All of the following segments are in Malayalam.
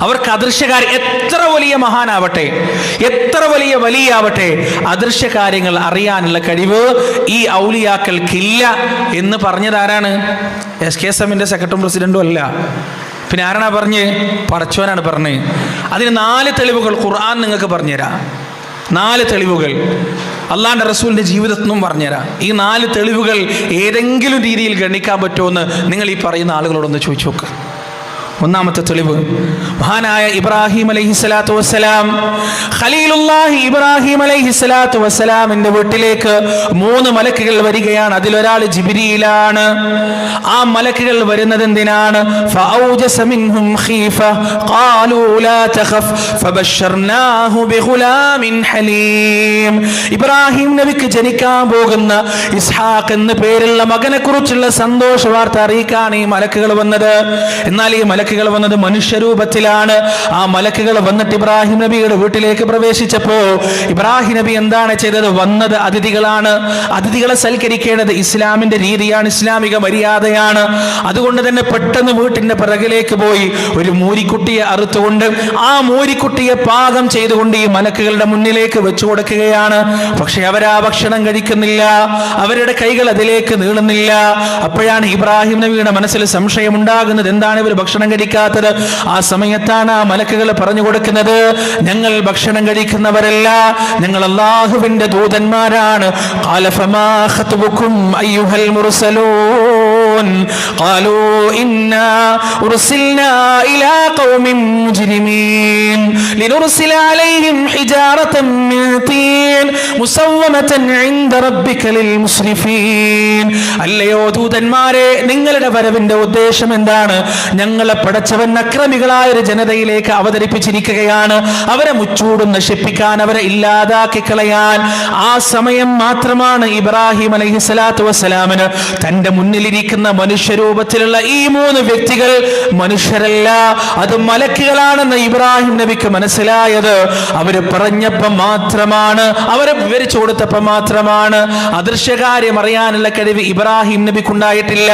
അവർക്ക് അദൃശ്യകാര്യ എത്ര വലിയ മഹാനാവട്ടെ എത്ര വലിയ വലിയാവട്ടെ അദൃശ്യ കാര്യങ്ങൾ അറിയാനുള്ള കഴിവ് ഈ ഔലിയാക്കൾക്കില്ല എന്ന് പറഞ്ഞത് ആരാണ്? എസ് കെ എസ് എമ്മിന്റെ സെക്രട്ടറി പ്രസിഡന്റും അല്ല. പിന്നെ ആരാണ് പറഞ്ഞ്? പടച്ചോനാണ് പറഞ്ഞ്. അതിന് നാല് തെളിവുകൾ ഖുർആൻ നിങ്ങൾക്ക് പറഞ്ഞുതരാം. നാല് തെളിവുകൾ. അള്ളാന്റെ റസൂലിന്റെ ജീവിതത്തിൽ നിന്നും പറഞ്ഞുതരാം. ഈ നാല് തെളിവുകൾ ഏതെങ്കിലും രീതിയിൽ ഗണിക്കാൻ പറ്റുമോ എന്ന് നിങ്ങൾ ഈ പറയുന്ന ആളുകളോടൊന്ന് ചോദിച്ചു നോക്കുക ഒന്നാമത്തെ തെളിവ്. മഹാനായ ഇബ്രാഹിം അലൈഹി സ്വലാത്തു വസ്സലാം ഖലീലുല്ലാഹി ഇബ്രാഹിം അലൈഹി സ്വലാത്തു വസ്സലാമിന്റെ വീട്ടിലേക്ക് മൂന്ന് മലക്കുകൾ വരികയാണ്. അതിലൊരാൾ ജിബിരിയിലാണ്. ആ മലക്കുകൾ വരുന്നത് എന്തിനാണ്? ഇബ്രാഹിം നബിക്ക് ജനിക്കാൻ പോകുന്ന ഇസ്ഹാഖ് എന്ന പേരുള്ള മകനെ കുറിച്ചുള്ള സന്തോഷ വാർത്ത അറിയിക്കാണ് ഈ മലക്കുകൾ വന്നത്. എന്നാൽ ഈ മലക്ക് മലക്കുകൾ വന്നത് മനുഷ്യരൂപത്തിലാണ്. ആ മലക്കുകൾ വന്നിട്ട് ഇബ്രാഹിം നബിയുടെ വീട്ടിലേക്ക് പ്രവേശിച്ചപ്പോ ഇബ്രാഹിം നബി എന്താണ് ചെയ്തത്? വന്നത് അതിഥികളാണ്. അതിഥികളെ സൽക്കരിക്കേണ്ടത് ഇസ്ലാമിന്റെ രീതിയാണ് ഇസ്ലാമിക മര്യാദയാണ്. അതുകൊണ്ട് തന്നെ പെട്ടെന്ന് വീട്ടിന്റെ പിറകിലേക്ക് പോയി ഒരു മൂരിക്കുട്ടിയെ അറുത്തുകൊണ്ട് ആ മൂരിക്കുട്ടിയെ പാകം ചെയ്തുകൊണ്ട് ഈ മലക്കുകളുടെ മുന്നിലേക്ക് വെച്ചു കൊടുക്കുകയാണ്. പക്ഷെ അവരാ ഭക്ഷണം കഴിക്കുന്നില്ല. അവരുടെ കൈകൾ അതിലേക്ക് നീളുന്നില്ല. അപ്പോഴാണ് ഇബ്രാഹിം നബിയുടെ മനസ്സിൽ സംശയം ഉണ്ടാകുന്നത് എന്താണ് ഇവർ ഭക്ഷണം കഴിക്കാത്തത് ആ സമയത്താണ് ആ മലക്കുകൾ പറഞ്ഞു കൊടുക്കുന്നത് ഞങ്ങൾ ഭക്ഷണം കഴിക്കുന്നവരല്ല ഞങ്ങൾ അള്ളാഹുവിന്റെ ദൂതന്മാരാണ്. കാലഫമാ അയ്യുഹൽ മുർസലൂ قالوا إنا أرسلنا إلى قوم مجرمين لنرسل عليهم حجارة من طين مسومة عند ربك للمسرفين അല്ലയോ ദൂതന്മാരെ നിങ്ങളുടെ വരവിന്റെ ഉദ്ദേശം എന്താണ് ഞങ്ങളെ പടച്ചവൻ അക്രമികളായ ഒരു ജനതയിലേക്ക് അവതരിപ്പിച്ചിരിക്കുകയാണ് അവരെ മുച്ചൂടും നശിപ്പിക്കാൻ അവരെ ഇല്ലാതാക്കി കളയാൻ ആ സമയം മാത്രമാണ് ഇബ്രാഹിം അലൈഹി സ്വലാത്തു വസ്സലാമിന് തന്റെ മുന്നിലിരിക്കുന്ന മനുഷ്യരൂപത്തിലുള്ള ഈ മൂന്ന് വ്യക്തികൾ മനുഷ്യരല്ല. അത് മലക്കുകളാണെന്ന് ഇബ്രാഹിം നബിക്ക് മനസ്സിലായത്. അവർ പറഞ്ഞപ്പം മാത്രമാണ് അവരെ വിവരിച്ചു കൊടുത്തപ്പം മാത്രമാണ്. അദൃശ്യകാര്യം അറിയാനുള്ള കഴിവ് ഇബ്രാഹിം നബിക്ക് ഉണ്ടായിട്ടില്ല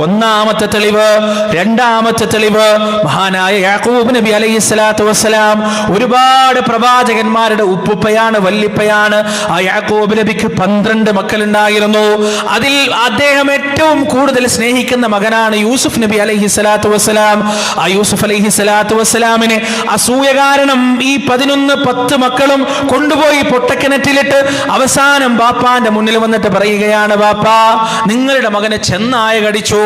ഒന്നാമത്തെ തെളിവ് രണ്ടാമത്തെ തെളിവ് മഹാനായ യാക്കൂബ് നബി അലൈഹി സ്വലാത്തു വസ്സലാം ഒരുപാട് പ്രവാചകന്മാരുടെ ഉപ്പുപ്പയാണ് വല്ലിപ്പയാണ്. ആ യാക്കൂബ് നബിക്ക് പന്ത്രണ്ട് മക്കളുണ്ടായിരുന്നു. അതിൽ അദ്ദേഹം ഏറ്റവും കൂടുതൽ സ്നേഹിക്കുന്ന മകനാണ് യൂസുഫ് നബി അലൈഹി സ്വലാത്തു വസ്സലാം. ആ യൂസുഫ് അലൈഹി സ്വലാത്തു വസ്സലാമിനെ അസൂയ കാരണം ഈ പതിനൊന്ന് പത്ത് മക്കളും കൊണ്ടുപോയി പൊട്ടക്കിണറ്റിലിട്ട് അവസാനം ബാപ്പാന്റെ മുന്നിൽ വന്നിട്ട് പറയുകയാണ് ബാപ്പാ നിങ്ങളുടെ മകനെ ചെന്നായ കടിച്ചു.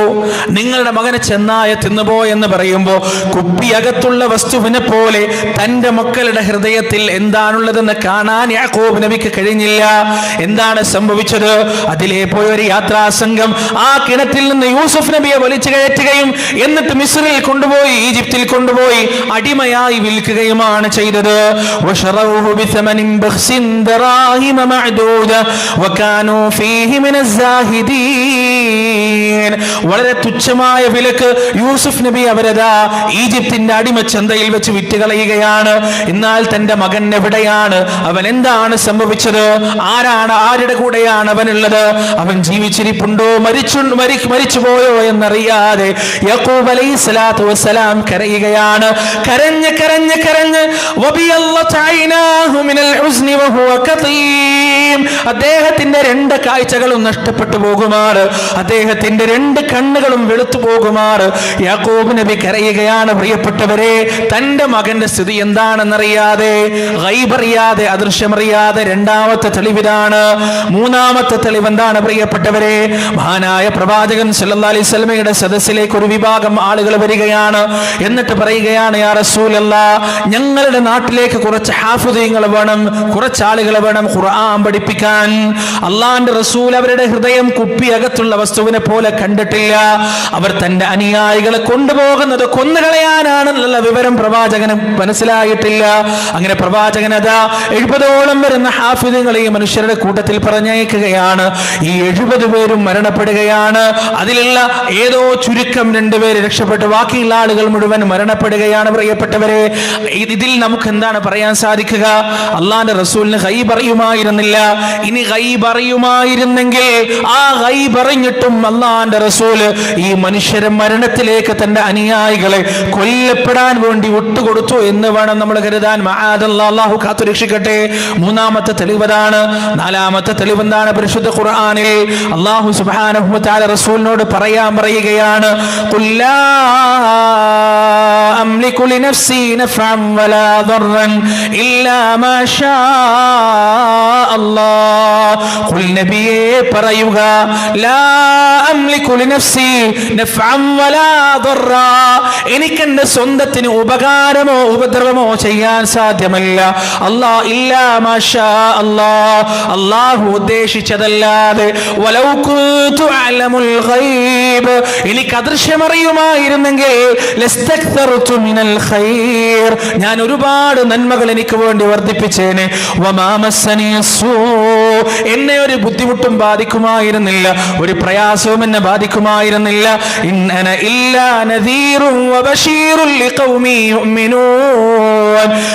നിങ്ങളുടെ മകനെ ചെന്നായ തിന്നുപോ എന്ന് പറയുമ്പോ കുപ്പിയകത്തുള്ള വസ്തുവിനെ പോലെ തന്റെ മക്കളുടെ ഹൃദയത്തിൽ എന്താണുള്ളതെന്ന് കാണാൻ യാക്കോബ് നബിക്ക് കഴിഞ്ഞില്ല. എന്താണ് സംഭവിച്ചത്? അതിലെ പോയ ഒരു യാത്രാ സംഘം ആ കിണറ്റിൽ നിന്ന് നിന്ന് യൂസഫ് നബിയെ വലിച്ചു കയറ്റുകയും എന്നിട്ട് മിസ്രിൽ കൊണ്ടുപോയി ഈജിപ്തിൽ കൊണ്ടുപോയി അടിമയായി വിൽക്കുകയുമാണ് ചെയ്തത്. വളരെ തുച്ഛമായ വിലക്ക് യൂസുഫ് നബി അവരതാ ഈജിപ്തിന്റെ അടിമച്ചന്തയിൽ വെച്ച് വിറ്റുകളയുകയാണ്. എന്നാൽ തന്റെ മകൻ എവിടെയാണ്? അവൻ എന്താണ് സംഭവിച്ചത്? ആരാണ്? ആരുടെ കൂടെയാണ് അവൻ ഉള്ളത് അവൻ ജീവിച്ചിരിപ്പുണ്ടോ? മരിച്ചു മരി മരിച്ചുപോയോ എന്നറിയാതെ യക്കൂബ് അലൈഹി സ്വലാത്തു വസ്സലാം കരയുകയാണ്. കരഞ്ഞ് കരഞ്ഞ് കരഞ്ഞ്. അദ്ദേഹത്തിന്റെ രണ്ട് കാഴ്ചകളും നഷ്ടപ്പെട്ടു പോകുമാറ്. അദ്ദേഹത്തിന്റെ രണ്ട് കണ്ണുകളും വെളുത്തു പോകുമാറ്. യാക്കോബ് നബി കരയുകയാണ് പ്രിയപ്പെട്ടവരെ. തന്റെ മകന്റെ സ്ഥിതി എന്താണെന്നറിയാതെ ഗൈബറിയാതെ അദൃശ്യമറിയാതെ രണ്ടാമത്തെ തെളിവിതാണ് മൂന്നാമത്തെ തെളിവ് എന്താണ് പ്രിയപ്പെട്ടവരെ? മഹാനായ പ്രവാചകൻ സല്ലല്ലാഹു അലൈഹി വസല്ലമയുടെ സദസ്സിലേക്ക് ഒരു വിഭാഗം ആളുകൾ വരികയാണ്. എന്നിട്ട് പറയുകയാണ് യാ റസൂലല്ല ഞങ്ങളുടെ നാട്ടിലേക്ക് കുറച്ച് ഹാഫുദീങ്ങൾ വേണം കുറച്ച് ആളുകൾ വേണം ഖുർആൻ പഠിപ്പിക്കാൻ. അള്ളാന്റെ റസൂൽ അവരുടെ ഹൃദയം കുപ്പി അകത്തുള്ള വസ്തുവിനെ പോലെ കണ്ടിട്ടില്ല. അവർ തന്റെ അനുയായികളെ കൊണ്ടുപോകുന്നത് കൊന്നുകളയാനാണെന്നുള്ള വിവരം പ്രവാചകന് മനസ്സിലായിട്ടില്ല. അങ്ങനെ പ്രവാചകൻ അതാ എഴുപതോളം വരുന്ന ഹാഫിദുകളെ മനുഷ്യരുടെ കൂട്ടത്തിൽ പറഞ്ഞയക്കുകയാണ്. ഈ എഴുപത് പേരും മരണപ്പെടുകയാണ്. അതിലുള്ള ഏതോ ചുരുക്കം രണ്ടുപേര് രക്ഷപ്പെട്ടു ബാക്കിയുള്ള ആളുകൾ മുഴുവൻ മരണപ്പെടുകയാണ് പ്രിയപ്പെട്ടവരെ. ഇതിൽ നമുക്ക് എന്താണ് പറയാൻ സാധിക്കുക? അള്ളാന്റെ റസൂലിന് കൈ പറയുമായിരുന്നില്ല ഇനി കൈ പറയുമായിരുന്നെങ്കിൽ ആ കൈ പറഞ്ഞിട്ടും അള്ളാന്റെ റസൂൽ ഈ മനുഷ്യരെ മരണത്തിലേക്ക് തന്റെ അനുയായികളെ കൊല്ലപ്പെടാൻ വേണ്ടി വിട്ടുകൊടുത്തു എന്ന് വേണം നമ്മൾ കരുതാൻ. അള്ളാഹു കാത്തു രക്ഷിക്കട്ടെ. മൂന്നാമത്തെ തെളിവതാണ്. നാലാമത്തെ തെളിവെന്താണ് പരിശുദ്ധ ഖുർആനിൽ. അള്ളാഹു സുബാന വ തആല പറയാൻ പറയുകയാണ് ഖുൽ ലാ അംലികു ലിനഫ്സി നഫഅൻ വലാ ضرا ഇല്ലാ മാ ഷാ അല്ലാഹ് ഖുൽ നബിയേ പറയുക ലാ അംലികു ലിനഫ്സി നഫഅൻ വലാ ضرا എനിക്ക് എന്റെ സ്വന്തത്തിന് ഉപകാരമോ ഉപദ്രവമോ ചെയ്യാൻ സാധ്യമല്ല അല്ലാ ഇല്ലാ മാ ഷാ അല്ലാഹ് അല്ലാഹു ഉദ്ദേശിച്ചതല്ലാതെ വലൗ കുന്തു അഅലമുൽ ഗൈബ് എനിക്ക് അദൃശ്യമറിയുമായിരുന്നെങ്കിൽ ലസ്തക്തർതു ഖൈർ. ഞാൻ ഒരുപാട് നന്മകൾ എനിക്ക് വേണ്ടി വർദ്ധിപ്പിച്ചേനെ. എന്നെ ഒരു ബുദ്ധിമുട്ടും ബാധിക്കുമായിരുന്നില്ല. ഒരു പ്രയാസവും എന്നെ ബാധിക്കുമായിരുന്നില്ല.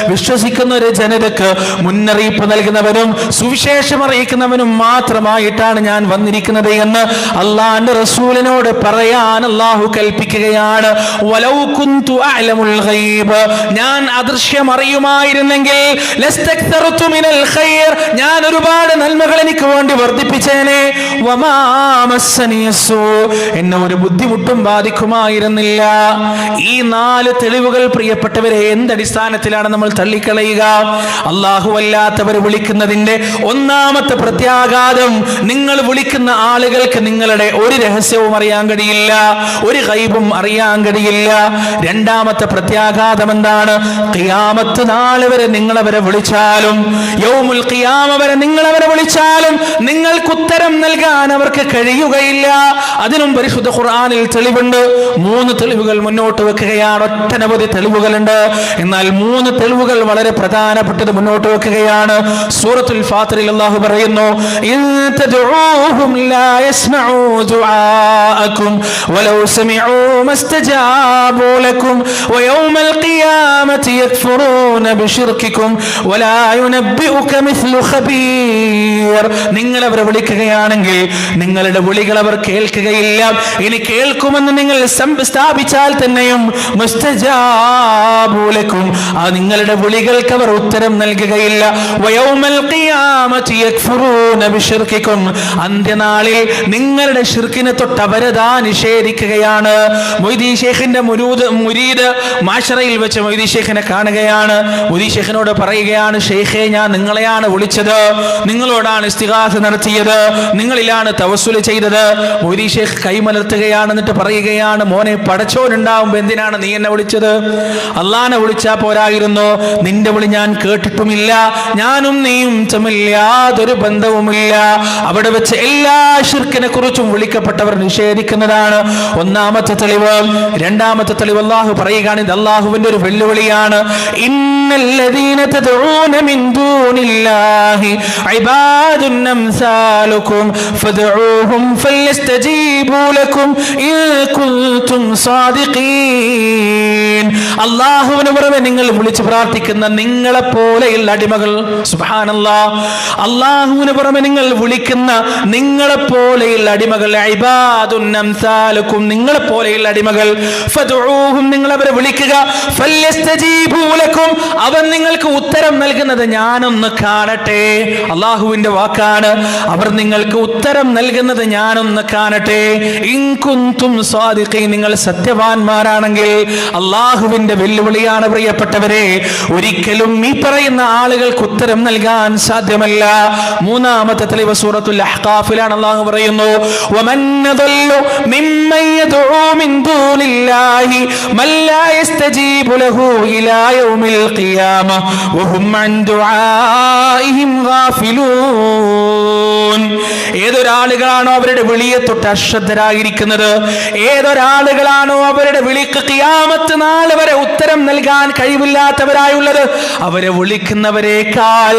വിശ്വസിക്കുന്ന ഒരു ജനതക്ക് മുന്നറിയിപ്പ് നൽകുന്നവനും സുവിശേഷം അറിയിക്കുന്നവനും മാത്രമായിട്ടാണ് ഞാൻ വന്നിരിക്കുന്നത് എന്ന് അള്ളാന്റെ റസൂലിനോട് പറയാൻ അള്ളാഹു കൽപ്പിക്കുകയാണ്. വലൗ കുന്തു ഞാൻ അദൃശ്യം അറിയുമായിരുന്നെങ്കിൽ മിനൽ ഖൈർ. ഞാൻ ഒരുപാട് നന്മകൾ എനിക്ക് വേണ്ടി വർദ്ധിപ്പിച്ചേനെ. വമാ. എന്നെ ഒരു ബുദ്ധിമുട്ടും ബാധിക്കുമായിരുന്നില്ല. ഈ നാല് തെളിവുകൾ പ്രിയപ്പെട്ടവരെ എന്തടിസ്ഥാനത്തിലാണ് നമ്മൾ തള്ളിക്കളയുക? അള്ളാഹു അല്ലാത്തവർ വിളിക്കുന്നതിന്റെ ഒന്നാമത്തെ പ്രത്യാഘാതം നിങ്ങൾ വിളിക്കുന്ന ആളുകൾക്ക് നിങ്ങളുടെ ഒരു രഹസ്യവും അറിയാൻ കഴിയില്ല ഒരു കൈബും അറിയാൻ കഴിയില്ല. രണ്ടാമത്തെ പ്രത്യാഘാതം എന്താണ് കിയാമത്ത് നാളെ വരെ നിങ്ങളവരെ വിളിച്ചാലും യൗമുൽ കിയാമ വരെ നിങ്ങളവരെ വിളിച്ചാലും നിങ്ങൾക്ക് ഉത്തരം നൽകാൻ അവർക്ക് കഴിയുകയില്ല. അതിനും പരിശുദ്ധ ഖുർആാനിൽ തെളിവുണ്ട്. മൂന്ന് തെളിവുകൾ മുന്നോട്ട് വെക്കുകയാണ്. ഒട്ടനവധി തെളിവുകളുണ്ട്. എന്നാൽ മൂന്ന് തെളിവുകൾ വളരെ പ്രധാനപ്പെട്ടത് മുന്നോട്ട് വെക്കുകയാണ്. സൂറത്തുൽ ഫാത്തിറിൽ അള്ളാഹു പറയുന്നു വലൗ القيامة يكفرون بشرككم ولا ഖിയാമത്തി مثل خبير. നിങ്ങൾ അവരെ വിളിക്കുകയാണെങ്കിൽ നിങ്ങളുടെ വിളികൾ അവർ കേൾക്കുകയില്ല. ഇനി കേൾക്കുമെന്ന് നിങ്ങൾ സ്ഥാപിച്ചാൽ തന്നെയും മുസ്തജാബൂലക്കും ആ നിങ്ങളുടെ വിളികൾക്ക് അവർ ഉത്തരം നൽകുകയില്ല. വയോമൽ അന്ത്യനാളിൽ നിങ്ങളുടെ ഷിർക്കിനെ തൊട്ട് അവരതാ നിഷേധിക്കുകയാണ്. മൊയ്തീ ഷേഖിന്റെ മുരൂദ് മുരീദ് മാഷറയിൽ വെച്ച് മൊയ്തി ഷേഖിനെ കാണുകയാണ്. മൊയ്തി ഷേഖിനോട് പറയുകയാണ് ഷെയ്ഖെ ഞാൻ നിങ്ങളെയാണ് വിളിച്ചത്. നിങ്ങളോടാണ് ഇസ്തിഹാസ് നടത്തിയത്. നിങ്ങളിലാണ് തവസുൽ ചെയ്തത്. മൊയ്തി ഷേഖ് കൈമലർത്തുകയാണ് എന്നിട്ട് പറയുകയാണ് മോനെ പടച്ചോനുണ്ടാവുമ്പോൾ എന്തിനാണ് നീ എന്നെ വിളിച്ചത്? അള്ളാനെ വിളിച്ചാ പോരായിരുന്നു. നിന്റെ വിളി ഞാൻ കേട്ടിട്ടുമില്ല. ഞാനും നീയും തമ്മിൽ യാതൊരു ബന്ധവുമില്ല. അവിടെ വെച്ച് എല്ലാ ഷിർക്കിനെ കുറിച്ചും വിളിക്കപ്പെട്ടവർ നിഷേധിക്കുന്നതാണ്. ഒന്നാമത്തെ തെളിവ് രണ്ടാമത്തെ തെളിവ് അള്ളാഹു പറയുകയാണ് ഇത് അള്ളാഹുവിന്റെ ഒരു വെല്ലുവിളിയാണ്. അള്ളാഹുവിന് പുറമെ നിങ്ങൾ വിളിച്ച് പ്രാർത്ഥിക്കുന്ന നിങ്ങളെ പോലെയുള്ള അടിമകൾ സുബ്ഹാനല്ലാ. അള്ളാഹുവിന് പുറമെ നിങ്ങൾ വിളിക്കുന്ന നിങ്ങളെ പോലെയുള്ള അടിമകൾ നിങ്ങളെ പോലെയുള്ള അടിമകൾ നിങ്ങളെ അവരെ വിളിക്കുക ഫല്യസ്തജീബൂ ലക്കും അവൻ നിങ്ങൾക്ക് ഉത്തരം നൽകുന്നത് ഞാനൊന്ന് കാണട്ടെ അള്ളാഹുവിന്റെ വാക്കാണ് അവർ നിങ്ങൾക്ക് ഉത്തരം നൽകുന്നത് ഞാനൊന്ന് കാണട്ടെ ഇൻകുന്തും സ്വാദിഖീൻ നിങ്ങൾ സത്യവാന്മാരാണെങ്കിൽ അള്ളാഹുവിന്റെ വെല്ലുവിളിയാണ് പ്രിയപ്പെട്ടവരെ ഒരിക്കലും ഈ പറയുന്ന ആളുകൾക്ക് ഉത്തരം നൽകാൻ സാധ്യമല്ല മൂന്നാമത്തെ തെളിവ് സൂറത്തുൽ അഹ്ഖാഫിലാണ് അള്ളാഹു പറയുന്നു ومن أضل ممن يدعو من دون الله من لا يستجيب له إلى يوم القيامة وهم عن دعائهم غافلون ഏതൊരാളുകളാണോ അവരുടെ വിളിയെ തൊട്ട് അശ്രദ്ധരായിരിക്കുന്നത് ഏതൊരാളുകളാണോ അവരുടെ വിളിക്ക് കിയാമത്ത് നാൾ വരെ ഉത്തരം നൽകാൻ കഴിവില്ലാത്തവരായുള്ളത് അവരെ വിളിക്കുന്നവരെക്കാൾ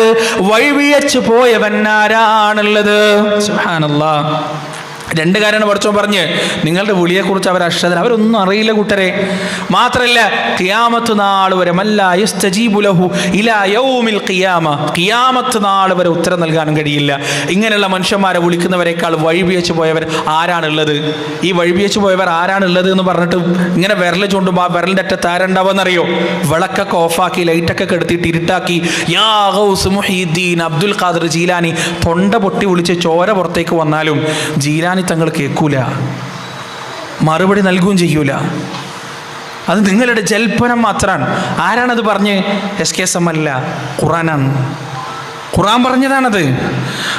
വഴിവിഴച്ചു പോയവൻ ആരാണുള്ളത് സുബ്ഹാനല്ലാഹ് രണ്ട് കാര്യമാണ് പഠിച്ചോ പറഞ്ഞ്. നിങ്ങളുടെ വിളിയെക്കുറിച്ച് അവർ അക്ഷതര. അവരൊന്നും അറിയില്ല കൂട്ടരെ. മാത്രമല്ല കിയാമത്ത് നാൾ വരെ ഖിയാമത്ത് നാൾ വരെ ഉത്തരം നൽകാനും കഴിയില്ല. ഇങ്ങനെയുള്ള മനുഷ്യന്മാരെ വിളിക്കുന്നവരെക്കാൾ വഴിപിയച്ച് പോയവർ ആരാണുള്ളത്? ഈ വഴിപിയച്ച് പോയവർ ആരാണുള്ളത് എന്ന് പറഞ്ഞിട്ട് ഇങ്ങനെ വിരൽ ചൂണ്ടുമ്പോൾ ആ വിരലിന്റെ അറ്റത്ത് ആരുണ്ടാവുമെന്നറിയോ? വിളക്കൊക്കെ ഓഫാക്കി ലൈറ്റൊക്കെ കെടുത്തിട്ട് ഇരുട്ടാക്കി. യാ അബ്ദുൽ ഖാദർ ജീലാനി. തൊണ്ട പൊട്ടി വിളിച്ച് ചോര പുറത്തേക്ക് വന്നാലും ജീലാനി തങ്ങൾ കേൾക്കൂല. മറുപടി നൽകുകയും ചെയ്യൂല. അത് നിങ്ങളുടെ ജൽപ്പനം മാത്രമാണ് ആരാണത് പറഞ്ഞ്? എസ് കെ എസ് എം അല്ല ഖുറാനാണ്. ഖുറാൻ പറഞ്ഞതാണത്.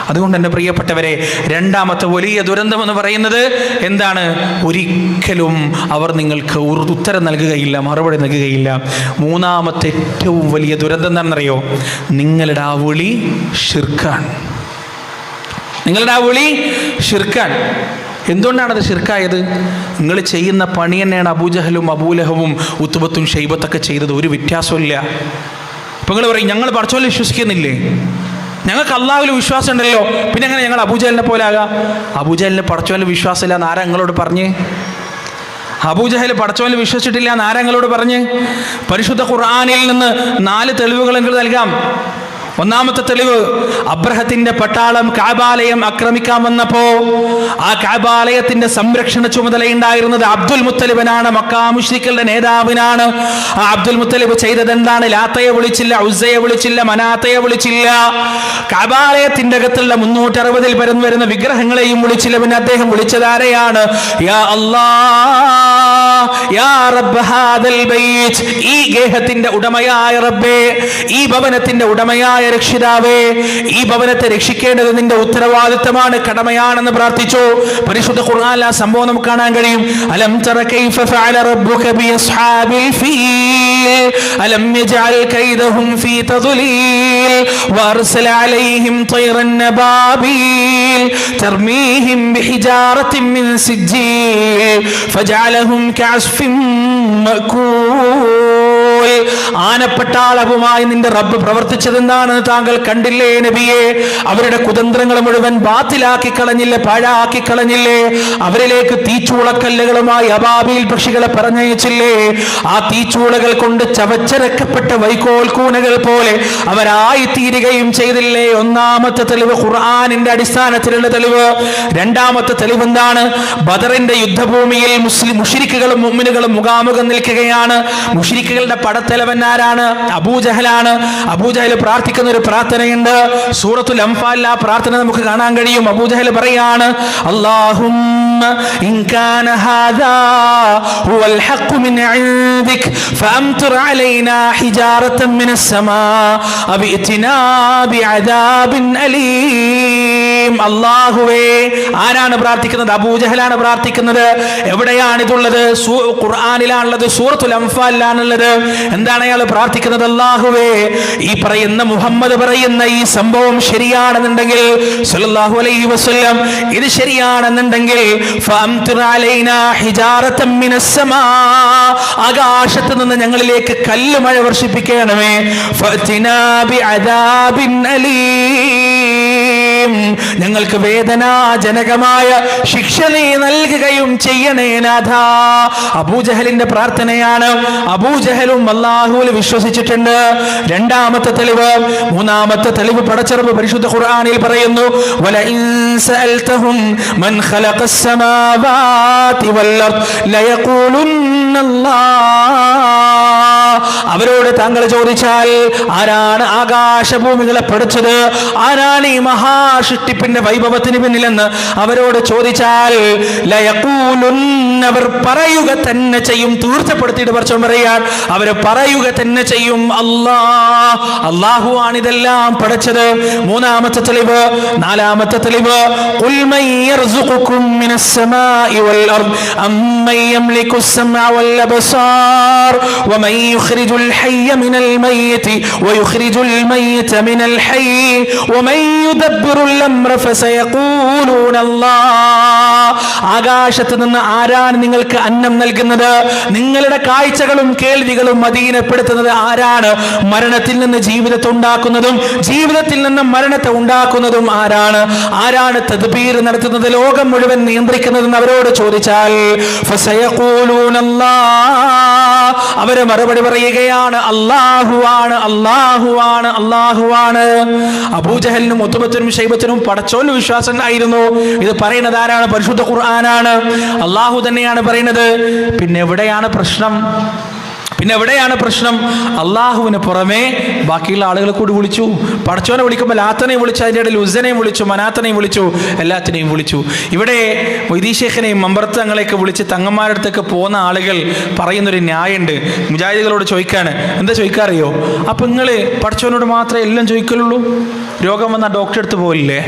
അതുകൊണ്ട് എന്റെ പ്രിയപ്പെട്ടവരെ രണ്ടാമത്തെ വലിയ ദുരന്തം എന്ന് പറയുന്നത് എന്താണ്? ഒരിക്കലും അവർ നിങ്ങൾക്ക് ഉത്തരം നൽകുകയില്ല മറുപടി നൽകുകയില്ല. മൂന്നാമത്തെ ഏറ്റവും വലിയ ദുരന്തം എന്താണെന്നറിയോ? നിങ്ങളുടെ ആ വിളി ഷിർക്കാണ് നിങ്ങളുടെ ആ വിളി ഷിർക്കാൻ എന്തുകൊണ്ടാണത് ഷിർക്കായത് നിങ്ങൾ ചെയ്യുന്ന പണി തന്നെയാണ് അബൂജഹലും അബൂലഹവും ഉത്തുബത്തും ഷെയ്ബത്തൊക്കെ ചെയ്തത്. ഒരു വ്യത്യാസമില്ല ഇപ്പം നിങ്ങൾ പറയും ഞങ്ങൾ പഠിച്ചോലെ വിശ്വസിക്കുന്നില്ലേ? ഞങ്ങൾക്ക് അള്ളാവിൽ വിശ്വാസം ഉണ്ടല്ലോ പിന്നെ എങ്ങനെ ഞങ്ങൾ അബൂജഹലിനെ പോലെ ആകാം? അബൂജഹലിന് പഠിച്ചോലെ വിശ്വാസമില്ല എന്ന് ആരാ നിങ്ങളോട് പറഞ്ഞ്? അബൂജഹൽ പടച്ചോനിൽ വിശ്വസിച്ചിട്ടില്ല എന്ന് ആരാ നിങ്ങളോട് പറഞ്ഞ്? പരിശുദ്ധ ഖുർആാനിൽ നിന്ന് നാല് തെളിവുകൾ നിങ്ങൾ നൽകാം. ഒന്നാമത്തെ തെളിവ് അബ്രഹത്തിന്റെ പട്ടാളം കാബാലയം ആക്രമിക്കാൻ വന്നപ്പോ ആ കാബാലയത്തിന്റെ സംരക്ഷണ ചുമതലയുണ്ടായിരുന്നത് അബ്ദുൽ മുത്തലിബനാണ് മക്കാ മുഷ്രിക്കളുടെ നേതാവിനാണ്. ആ അബ്ദുൽ മുത്തലിബ് ചെയ്തത് എന്താണ്? ലാത്തയെ വിളിച്ചില്ല ഉസയെ വിളിച്ചില്ല മനാത്തയെ വിളിച്ചില്ല. കാബാലയത്തിന്റെ അകത്തുള്ള മുന്നൂറ്ററുപതിൽ പരം വരുന്ന വിഗ്രഹങ്ങളെയും വിളിച്ചില്ല. പിന്നെ അദ്ദേഹം വിളിച്ചത് ആരെയാണ്? യാ യാ ഹാദൽ ഈ ഗേഹത്തിന്റെ ഉടമയായ റബ്ബേ ഈ ഭവനത്തിന്റെ ഉടമയായ രക്ഷിതാവേ ഈ ഭവനത്തെ രക്ഷിക്കേണ്ടത് നിന്റെ ഉത്തരവാദിത്തമാണ് കടമയാണെന്ന് പ്രാർത്ഥിച്ചു പരിശുദ്ധ ഖുർആനിൽ ആ സംഭവം നമുക്ക് കാണാൻ കഴിയും അലം തറ കൈഫ ഫഅല റബ്ബുക ബി അസ്ഹാബിൽ ഫീൽ അലം യജഅൽ കൈദഹും ഫീ തദ്ലീൽ വഅർസല അലൈഹിം طيرا نبابيل ترميهم بحجارة من سجيل فجعلهم كعصف مأكول ആനപ്പട്ടാളവുമായി നിന്റെ റബ്ബ് പ്രവർത്തിച്ചതെന്താണെന്ന് താങ്കൾ കണ്ടില്ലേ നബിയെ? അവരുടെ കുതന്ത്രങ്ങൾ മുഴുവൻ ബാത്തിലാക്കി കളഞ്ഞില്ലേ പാഴാക്കി കളഞ്ഞില്ലേ? അവരിലേക്ക് തീച്ചൂളക്കല്ലുകളുമായി അബാബിയിൽ പക്ഷികളെ പറഞ്ഞയച്ചില്ലേ? ആ തീച്ചൂളകൾ കൊണ്ട് ചവച്ചരക്കപ്പെട്ട വൈക്കോൽ കൂനകൾ പോലെ അവരായി തീരുകയും ചെയ്തില്ലേ? ഒന്നാമത്തെ തെളിവ് ഖുർആാനിന്റെ അടിസ്ഥാനത്തിലുള്ള തെളിവ്. രണ്ടാമത്തെ തെളിവ് എന്താണ് ബദറിന്റെ യുദ്ധഭൂമിയിൽ മുസ്ലിം മുഷിരിക്കുകളും മുമ്മിനുകളും മുഖാമുഖം നിൽക്കുകയാണ്. മുഷിരിക്കുകളുടെ പടത്തലവൻ ആരാണ്? അബൂജഹലാണ് അബൂജഹൽ പ്രാർത്ഥിക്കുന്ന ഒരു പ്രാർത്ഥനയുണ്ട്. സൂറത്തുൽ അംഫാലിൽ ആ പ്രാർത്ഥന നമുക്ക് കാണാൻ കഴിയും. അബൂജഹൽ പറയാണ് അള്ളാഹും അല്ലാഹുവേ ആരാണ് പ്രാർത്ഥിക്കുന്നത്? അബൂജഹലാണ് പ്രാർത്ഥിക്കുന്നത്. എവിടെയാണ് എവിടെയാണിതുള്ളത് ഖുർആാനിലാണുള്ളത് സൂറത്തുൽ അംഫാലിലാണുള്ളത് എന്താണ് അയാൾ പ്രാർത്ഥിക്കുന്നത്? അല്ലാഹുവേ ഈ പറയുന്ന മുഹമ്മദ് പറയുന്ന ഈ സംഭവം ശരിയാണെന്നുണ്ടെങ്കിൽ സല്ലല്ലാഹു അലൈഹി വസല്ലം ഇത് ശരിയാണെന്നുണ്ടെങ്കിൽ ആകാശത്ത് നിന്ന് ഞങ്ങളിലേക്ക് കല്ല് മഴ വർഷിപ്പിക്കണമേ. ഫഅതിനാ ബിഅദാബിൻ ഞങ്ങൾക്ക് വേദനാജനകമായ ശിക്ഷ നീ നൽകുകയും ചെയ്യണേ നാഥ. അബൂജഹലിന്റെ പ്രാർത്ഥനയാണ്. അബൂജഹലും അള്ളാഹുവിൽ വിശ്വസിച്ചിട്ടുണ്ട്. രണ്ടാമത്തെ തെളിവ് മൂന്നാമത്തെ തെളിവ് പടച്ചെറുപ്പ് പരിശുദ്ധ ഖുർആാനിൽ പറയുന്നു "വലഇൻ സഅൽതഹും മൻ ഖലഖസ് സമാവാതി വൽ അർദ് ലയഖൂലുന്ന അവരോട് താങ്കൾ ചോദിച്ചാൽ ആരാണ് ആകാശഭൂമികളെ പഠിച്ചത് ആരാണ് ഈ മഹാസൃഷ്ടിപ്പിന്റെ വൈഭവത്തിന് പിന്നിലെന്ന് അവരോട് ചോദിച്ചാൽ ലയഖൂലുന്ന അവർ പറയുക തന്നെ ചെയ്യും തീർച്ചപ്പെടുത്തിയിട്ട് പറച്ചോൻ പറയാൻ അവർ പറയുക തന്നെ ചെയ്യും അല്ലാ അള്ളാഹു ആണ് ഇതെല്ലാം പഠിച്ചത് മൂന്നാമത്തെ തെളിവ് നാലാമത്തെ തെളിവ് قل من يرزقكم من السماء والأرض أمن يملك السمع والأبصار ومن يخرج الحي من الميت ويخرج الميت من الحي ومن يدبر الأمر فسيقولون الله ആകാശത്ത് നിന്ന് ആരാണ് നിങ്ങൾക്ക് അന്നം നൽകുന്നത് നിങ്ങളുടെ കാഴ്ചകളും കേൾവികളും അധീനപ്പെടുത്തുന്നത് ആരാണ് മരണത്തിൽ നിന്ന് ജീവിതത്തെ ഉണ്ടാക്കുന്നതും ജീവിതത്തിൽ നിന്ന് മരണത്തെ ഉണ്ടാക്കുന്നതും ആരാണ് ആരാണ് തദ്ബീർ നടത്തുന്നത് ലോകം മുഴുവൻ നിയന്ത്രിക്കുന്നതെന്ന് അവരോട് ചോദിച്ചാൽ ഫസയഖൂലൂന അല്ലാഹ്. അവര് മറുപടി പറയുകയാണ് അള്ളാഹുവാണ് അള്ളാഹുവാണ് അള്ളാഹുവാണ് അബൂജഹലിനും ഒത്തുബത്തിനും ശൈബത്തിനും പടച്ചോൽ വിശ്വാസം ആയിരുന്നു ഇത് പറയുന്നത് ആരാണ്? പരിശുദ്ധ ഖുർആനാണ്. അള്ളാഹു തന്നെയാണ് പറയുന്നത്. പിന്നെ എവിടെയാണ് പ്രശ്നം? പിന്നെ എവിടെയാണ് പ്രശ്നം? അള്ളാഹുവിന് പുറമേ ബാക്കിയുള്ള ആളുകളെ കൂടി വിളിച്ചു. പടച്ചോനെ വിളിക്കുമ്പോൾ ലാത്തനെയും വിളിച്ചു അതിന്റെ ഇടയിൽ ഉസനെയും വിളിച്ചു മനാത്തനെയും വിളിച്ചു എല്ലാത്തിനെയും വിളിച്ചു. ഇവിടെ വൈദീശേഖനെയും മമ്പർത്തങ്ങളെയൊക്കെ വിളിച്ച് തങ്ങന്മാരുടെ അടുത്തൊക്കെ പോകുന്ന ആളുകൾ പറയുന്നൊരു ന്യായമുണ്ട്. മുജാഹിദികളോട് ചോദിക്കാണ് എന്താ ചോദിക്കാറിയോ? അപ്പം നിങ്ങൾ പടച്ചോനോട് മാത്രമേ എല്ലാം ചോദിക്കലുള്ളൂ. രോഗം വന്നാൽ ഡോക്ടറെ അടുത്ത് പോകില്ലേ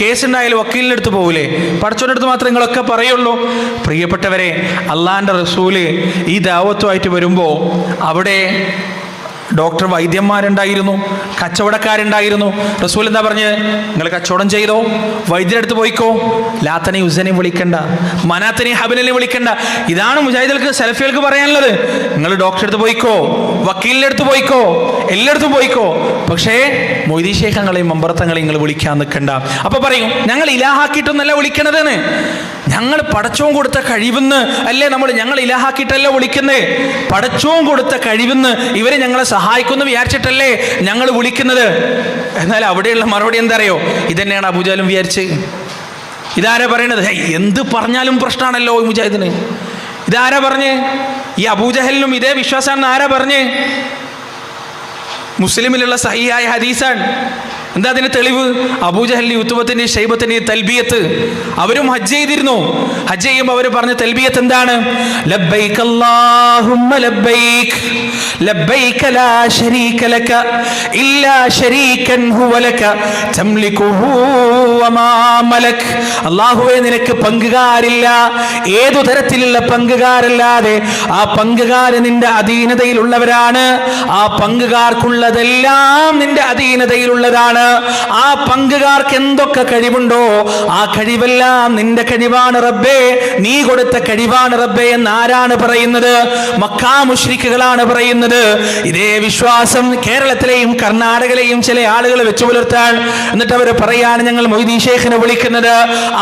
കേസ് ഉണ്ടായാലും വക്കീലിന്റെ അടുത്ത് പോകില്ലേ പഠിച്ചവന്റെ അടുത്ത് മാത്രം നിങ്ങളൊക്കെ പറയുള്ളൂ. പ്രിയപ്പെട്ടവരെ അള്ളാന്റെ റസൂൽ ഈ ദാവത്വമായിട്ട് വരുമ്പോൾ അവിടെ ഡോക്ടർ വൈദ്യന്മാരുണ്ടായിരുന്നു കച്ചവടക്കാരുണ്ടായിരുന്നു. റസൂൽ എന്താ പറഞ്ഞ്? നിങ്ങൾ കച്ചവടം ചെയ്തോ? വൈദ്യരെടുത്ത് പോയിക്കോ? ലാത്തനെ ഉസനെ വിളിക്കണ്ട മനാത്തനെ ഹബിനെ വിളിക്കണ്ട. ഇതാണ് മുജാഹിദുകൾക്ക് സെൽഫികൾക്ക് പറയാനുള്ളത്. നിങ്ങൾ ഡോക്ടറെ അടുത്ത് പോയിക്കോ? വക്കീലിന്റെ അടുത്ത് പോയിക്കോ? എല്ലായിടത്തും പോയിക്കോ? പക്ഷേ മൊയ്തീ ശേഖങ്ങളെയും മമ്പറത്തങ്ങളെയും നിങ്ങൾ വിളിക്കാൻ നിൽക്കണ്ട. അപ്പൊ പറയും ഞങ്ങൾ ഇലാഹാക്കിയിട്ടൊന്നല്ല വിളിക്കണതെന്ന്. ഞങ്ങൾ പടച്ചവും കൊടുത്ത കഴിവെന്ന് അല്ലേ നമ്മൾ ഞങ്ങൾ ഇലാഹാക്കിയിട്ടല്ല വിളിക്കുന്നത് പടച്ചവും കൊടുത്ത കഴിവെന്ന് ഇവരെ ഞങ്ങളെ സഹായിക്കുന്നു വിചാരിച്ചിട്ടല്ലേ ഞങ്ങൾ വിളിക്കുന്നത്. എന്നാൽ അവിടെയുള്ള മറുപടി എന്താ അറിയോ ഇതന്നെയാണ് അബൂജാലും വിചാരിച്ച്. ഇതാരാ പറയണത്? എന്ത് പറഞ്ഞാലും പ്രശ്നമാണല്ലോ മുജാഹിദിന്. ഇതാരാ പറഞ്ഞ്? ഈ അബൂജഹലിനും ഇതേ വിശ്വാസമാണെന്ന് ആരാ പറഞ്ഞ്? മുസ്ലിമിലുള്ള സഹിയായ ഹദീസാണ്. എന്താ അതിന് തെളിവ്? അബൂജഹലി ഉത്തുബത്തിന്റെ ഷൈബത്തിന്റെ തൽബിയത്ത്. അവരും ഹജ്ജ് ചെയ്തിരുന്നു. ഹജ്ജ് ചെയ്യുമ്പോൾ അവർ പറഞ്ഞ തൽബിയത്ത് എന്താണ്? ലബ്ബൈക അല്ലാഹുമ്മ ലബ്ബൈക. ലബ്ബൈക ലാ ശരീക ലക ഇല്ലാ ശരീകൻ ഹുവ ലക. തംലികുഹു വമാ മലക്. അല്ലാഹുവേ നിനക്ക് പങ്കുകാരില്ല. ഏതു തരത്തിലുള്ള പങ്കുകാരല്ലാതെ ആ പങ്കുകാര് നിന്റെ അധീനതയിലുള്ളവരാണ്. ആ പങ്കുകാർക്കുള്ളതെല്ലാം നിന്റെ അധീനതയിലുള്ളതാണ്. ആ പങ്കുകാർക്ക് എന്തൊക്കെ കഴിവുണ്ടോ ആ കഴിവെല്ലാം നിന്റെ കഴിവാണ് റബ്ബേ. നീ കൊടുത്ത കഴിവാണ് റബ്ബേ എന്ന് ആരാണ് പറയുന്നത്? മക്കാ മുഷ്രിക്കുകളാണ് പറയുന്നത്. ഇതേ വിശ്വാസം കേരളത്തിലെയും കർണാടകയിലെയും ചില ആളുകൾ വെച്ചു പുലർത്താൻ എന്നിട്ട് അവർ പറയാണ് ഞങ്ങൾ മൊയ്തീ ഷേഖിനെ വിളിക്കുന്നത്.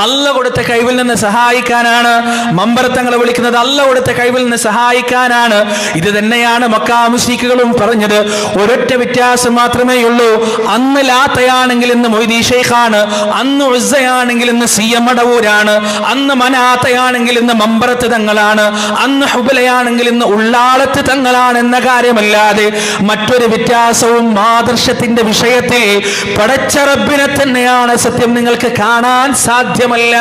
അല്ല കൊടുത്ത കഴിവിൽ നിന്ന് സഹായിക്കാനാണ്. മമ്പറത്തങ്ങളെ വിളിക്കുന്നത് അല്ല കൊടുത്ത കഴിവിൽ നിന്ന് സഹായിക്കാനാണ്. ഇത് തന്നെയാണ് മക്കാ മുസ്ലിക്കുകളും പറഞ്ഞത്. ഒരൊറ്റ വ്യത്യാസം മാത്രമേ ഉള്ളൂ അന്ന് ലാത്തയാണെങ്കിൽ ഇന്ന് മൊയ്തീ ഷെയ്ഖാണ് അന്ന് ഉസയാണെങ്കിൽ ഇന്ന് സി എം അടവൂരാണ് അന്ന് മനാത്തയാണെങ്കിൽ ഇന്ന് മമ്പറത്ത് തങ്ങളാണ് അന്ന് ഹുബലയാണെങ്കിൽ ഇന്ന് ഉള്ളാളത്ത് തങ്ങളാണ് എന്ന കാര്യമല്ലാതെ മറ്റൊരു വ്യത്യാസവും ആദർശത്തിന്റെ വിഷയത്തിൽ പടച്ചറബിനെ തന്നെയാണ് സത്യം നിങ്ങൾക്ക് കാണാൻ സാധ്യമല്ല.